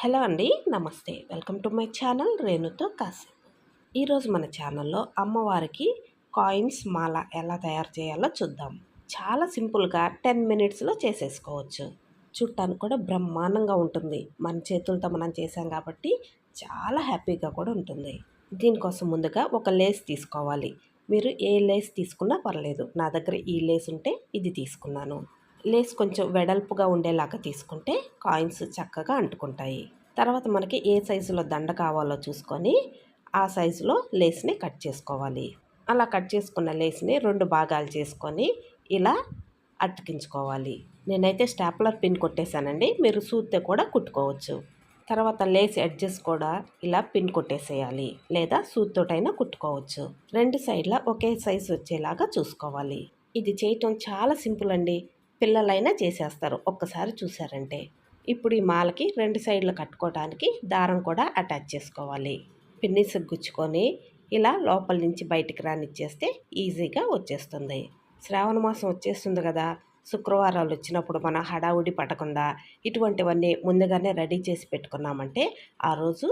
Hello అండి నమస్తే. Welcome to my channel రేణుతో కాసేపు. ఈరోజు మన ఛానల్లో అమ్మవారికి కాయిన్స్ మాల ఎలా తయారు చేయాలో చూద్దాం. చాలా సింపుల్గా టెన్ మినిట్స్లో చేసేసుకోవచ్చు. చుట్టానికి కూడా బ్రహ్మాండంగా ఉంటుంది. మన చేతులతో మనం చేసాం కాబట్టి చాలా హ్యాపీగా కూడా ఉంటుంది. దీనికోసం ముందుగా ఒక లేస్ తీసుకోవాలి. మీరు ఏ లేస్ తీసుకున్నా పర్లేదు. నా దగ్గర ఈ లేస్ ఉంటే ఇది తీసుకున్నాను. లేస్ కొంచెం వెడల్పుగా ఉండేలాగా తీసుకుంటే కాయిన్స్ చక్కగా అంటుకుంటాయి. తర్వాత మనకి ఏ సైజులో దండ కావాలో చూసుకొని ఆ సైజులో లేస్ని కట్ చేసుకోవాలి. అలా కట్ చేసుకున్న లేస్ని రెండు భాగాలు చేసుకొని ఇలా అతికించుకోవాలి. నేనైతే స్టాప్లర్ పిన్ కొట్టేశానండి. మీరు సూత్తే కూడా కుట్టుకోవచ్చు. తర్వాత లేస్ ఎడ్జెస్ కూడా ఇలా పిన్ కొట్టేసేయాలి. లేదా సూత్తోటైనా కుట్టుకోవచ్చు. రెండు సైడ్ల ఒకే సైజు వచ్చేలాగా చూసుకోవాలి. ఇది చేయటం చాలా సింపుల్ అండి. పిల్లలైనా చేసేస్తారు. ఒక్కసారి చూసారంటే ఇప్పుడు ఈ మాలకి రెండు సైడ్లు కట్టుకోవడానికి దారం కూడా అటాచ్ చేసుకోవాలి. పిన్నిస్ గుచ్చుకొని ఇలా లోపల నుంచి బయటికి రానిచ్చేస్తే ఈజీగా వచ్చేస్తుంది. శ్రావణ మాసం వచ్చేస్తుంది కదా. శుక్రవారాలు వచ్చినప్పుడు మనం హడావుడి పడకుండా ఇటువంటివన్నీ ముందుగానే రెడీ చేసి పెట్టుకున్నామంటే ఆ రోజు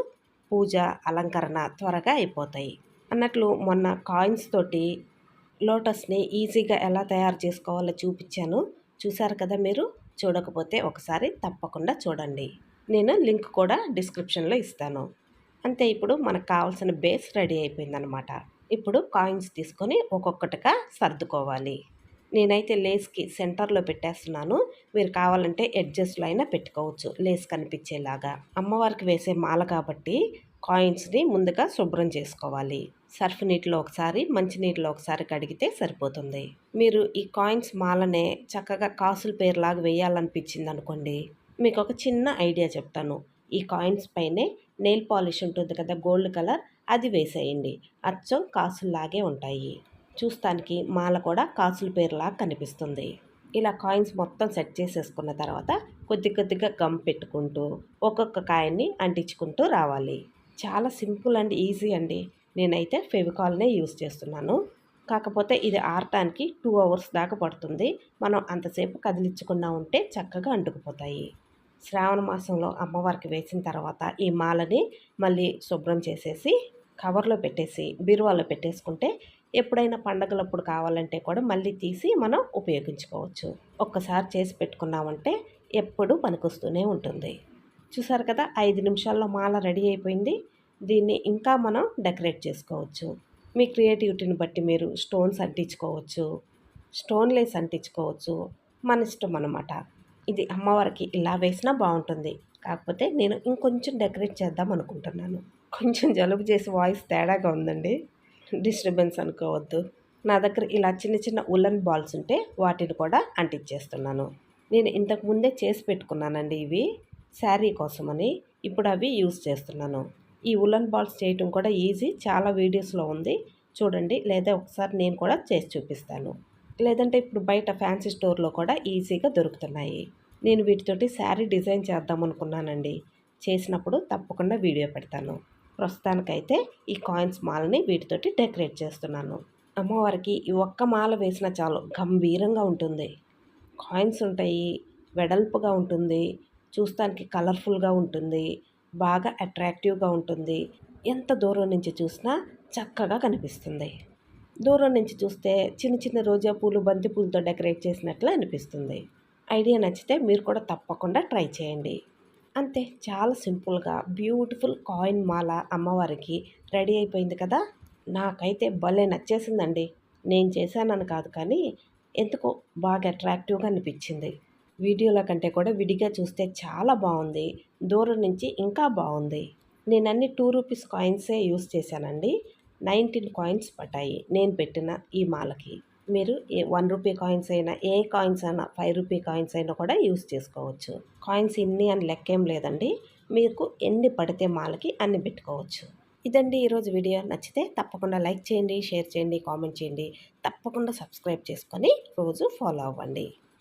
పూజ అలంకరణ త్వరగా అయిపోతాయి. అన్నట్లు మొన్న కాయిన్స్ తోటి లోటస్ని ఈజీగా ఎలా తయారు చేసుకోవాలో చూపించాను. చూసారు కదా మీరు? చూడకపోతే ఒకసారి తప్పకుండా చూడండి. నేను లింక్ కూడా డిస్క్రిప్షన్లో ఇస్తాను. అంతే ఇప్పుడు మనకు కావాల్సిన బేస్ రెడీ అయిపోయిందనమాట ఇప్పుడు కాయిన్స్ తీసుకొని ఒక్కొక్కటిగా సర్దుకోవాలి. నేనైతే లేస్కి సెంటర్లో పెట్టేస్తున్నాను. మీరు కావాలంటే ఎడ్జస్ట్లో అయినా పెట్టుకోవచ్చు. లేస్ కనిపించేలాగా. అమ్మవారికి వేసే మాల కాబట్టి కాయిన్స్ని ముందుగా శుభ్రం చేసుకోవాలి. సర్ఫ్ నీటిలో ఒకసారి మంచినీటిలో ఒకసారి కడిగితే సరిపోతుంది. మీరు ఈ కాయిన్స్ మాలనే చక్కగా కాసుల పేరులాగా వేయాలనిపించింది అనుకోండి. మీకు ఒక చిన్న ఐడియా చెప్తాను. ఈ కాయిన్స్ పైనే నెయిల్ పాలిష్ ఉంటుంది కదా గోల్డ్ కలర్ అది వేసేయండి. అచ్చం కాసుల్లాగే ఉంటాయి. చూస్తానికి మాల కూడా కాసుల పేరులాగా కనిపిస్తుంది. ఇలా కాయిన్స్ మొత్తం సెట్ చేసేసుకున్న తర్వాత కొద్ది కొద్దిగా గమ్ పెట్టుకుంటూ ఒక్కొక్క కాయన్ని అంటించుకుంటూ రావాలి. చాలా సింపుల్ అండ్ ఈజీ అండి. నేనైతే ఫెవికాల్నే యూస్ చేస్తున్నాను. కాకపోతే ఇది ఆరటానికి టూ అవర్స్ దాకా పడుతుంది. మనం అంతసేపు కదిలించకుండా ఉంటే చక్కగా అంటుకుపోతాయి. శ్రావణ మాసంలో అమ్మవారికి వేసిన తర్వాత ఈ మాలని మళ్ళీ శుభ్రం చేసేసి కవర్లో పెట్టేసి బీరువాలో పెట్టేసుకుంటే ఎప్పుడైనా పండగలప్పుడు కావాలంటే కూడా మళ్ళీ తీసి మనం ఉపయోగించుకోవచ్చు. ఒక్కసారి చేసి పెట్టుకున్నామంటే ఎప్పుడు పనికొస్తూనే ఉంటుంది. చూసారు కదా ఐదు నిమిషాల్లో మాల రెడీ అయిపోయింది. దీన్ని ఇంకా మనం డెకరేట్ చేసుకోవచ్చు. మీ క్రియేటివిటీని బట్టి మీరు స్టోన్స్ అంటించుకోవచ్చు. స్టోన్లెస్ అంటించుకోవచ్చు. మన ఇష్టం అనమాట ఇది అమ్మవారికి ఇలా వేసినా బాగుంటుంది. కాకపోతే నేను ఇంకొంచెం డెకరేట్ చేద్దాం అనుకుంటున్నాను. కొంచెం జలుబు చేసి వాయిస్ తేడాగా ఉందండి. డిస్టర్బెన్స్ అనుకోవద్దు. నా దగ్గర ఇలా చిన్న చిన్న ఉలన్ బాల్స్ ఉంటే వాటిని కూడా అంటించేస్తున్నాను. నేను ఇంతకు ముందే చేసి పెట్టుకున్నానండి ఇవి. శారీ కోసమని ఇప్పుడు అవి యూస్ చేస్తున్నాను. ఈ ఉలన్ బాల్స్ చేయటం కూడా ఈజీ చాలా వీడియోస్లో ఉంది. చూడండి లేదా ఒకసారి నేను కూడా చేసి చూపిస్తాను. లేదంటే ఇప్పుడు బయట ఫ్యాన్సీ స్టోర్లో కూడా ఈజీగా దొరుకుతున్నాయి. నేను వీటితోటి శారీ డిజైన్ చేద్దాం అనుకున్నానండి. చేసినప్పుడు తప్పకుండా వీడియో పెడతాను. ప్రస్తుతానికైతే ఈ కాయిన్స్ మాలని వీటితోటి డెకరేట్ చేస్తున్నాను. అమ్మవారికి ఈ ఒక్క మాల వేసినా చాలు గంభీరంగా ఉంటుంది. కాయిన్స్ ఉంటాయి వెడల్పుగా ఉంటుంది చూస్తానికి కలర్ఫుల్గా ఉంటుంది బాగా అట్రాక్టివ్గా ఉంటుంది. ఎంత దూరం నుంచి చూసినా చక్కగా కనిపిస్తుంది. దూరం నుంచి చూస్తే చిన్న చిన్న రోజా పూలు బంతి పూలతో డెకరేట్ చేసినట్లు అనిపిస్తుంది. ఐడియా నచ్చితే మీరు కూడా తప్పకుండా ట్రై చేయండి. అంతే చాలా సింపుల్గా బ్యూటిఫుల్ కాయిన్ మాల అమ్మవారికి రెడీ అయిపోయింది కదా? నాకైతే భలే నచ్చేసిందండి. నేను చేశానని కాదు కానీ ఎందుకో బాగా అట్రాక్టివ్గా అనిపించింది. వీడియోల కంటే కూడా విడిగా చూస్తే చాలా బాగుంది. దూరం నుంచి ఇంకా బాగుంది. నేను అన్ని టూ రూపీస్ కాయిన్సే యూస్ చేశానండి. నైన్టీన్ కాయిన్స్ పట్టాయి నేను పెట్టిన ఈ మాలకి. మీరు ఏ వన్ రూపీ కాయిన్స్ అయినా ఏ కాయిన్స్ అయినా ఫైవ్ రూపీ కాయిన్స్ అయినా కూడా యూస్ చేసుకోవచ్చు. కాయిన్స్ ఇన్ని అని లెక్కేం లేదండి. మీకు ఎన్ని పడితే మాలకి అన్ని పెట్టుకోవచ్చు. ఇదండి ఈరోజు వీడియో. నచ్చితే తప్పకుండా లైక్ చేయండి షేర్ చేయండి కామెంట్ చేయండి. తప్పకుండా సబ్స్క్రైబ్ చేసుకొని రోజు ఫాలో అవ్వండి.